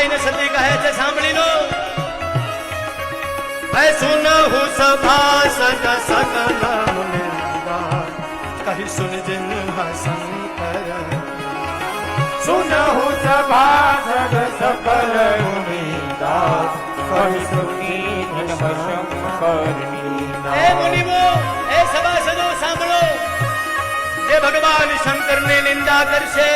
આઈને સતી કહે છે સાંભળી લો હે સભા સભાસદ સકલ કહી સુન જિન શંકર. સભા સભાસદ સકલ મુનિદાસ કહી સુખી શંકર એ મુનિમો એ સભાસદો સાંભળો. જે ભગવાન શંકરની નિંદા કરશે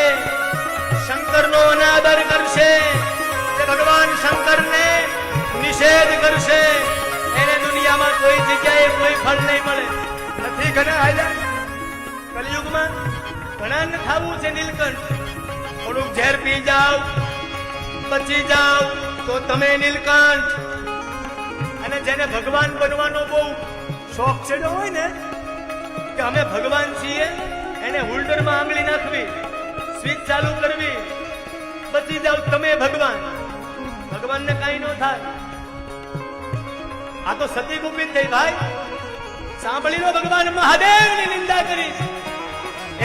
કોઈ જગ્યાએ કોઈ ફળ નહીં મળે. નથી ઘણા હાજર કલયુગમાં ઘણાને ખાવું છે નીલકંઠ. થોડુંક ઝેર પી જાઓ બચી જાઓ, તો તમે નીલકંઠ. અને જેને ભગવાન બનવાનો બહુ શોખ છેડો હોય ને, કે અમે ભગવાન છીએ, એને હોલ્ડરમાં આંગળી નાખવી, સ્વિચ ચાલુ કરવી. બચી જાવ તમે ભગવાન. ભગવાનને કાંઈ ન થાય. આ તો સતી ગુપિત થઈ, ભાઈ. સાંભળી લો ભગવાન મહાદેવની નિંદા કરી.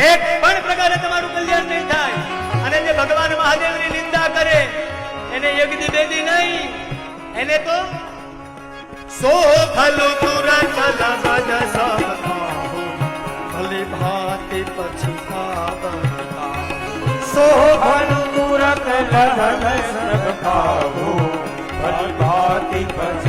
એક પણ પ્રકારે તમારું કલ્યાણ નહીં થાય. અને જે ભગવાન મહાદેવની નિંદા કરે, એને યજ્ઞ બેદી નહીં. એને તો સો ફલ તુરંત લબદ સબ ખાહુ ભલી ભાંતિ પછી ખાવા સોહન તુરત લગન સબ ખાવો ભલી ભાતી સો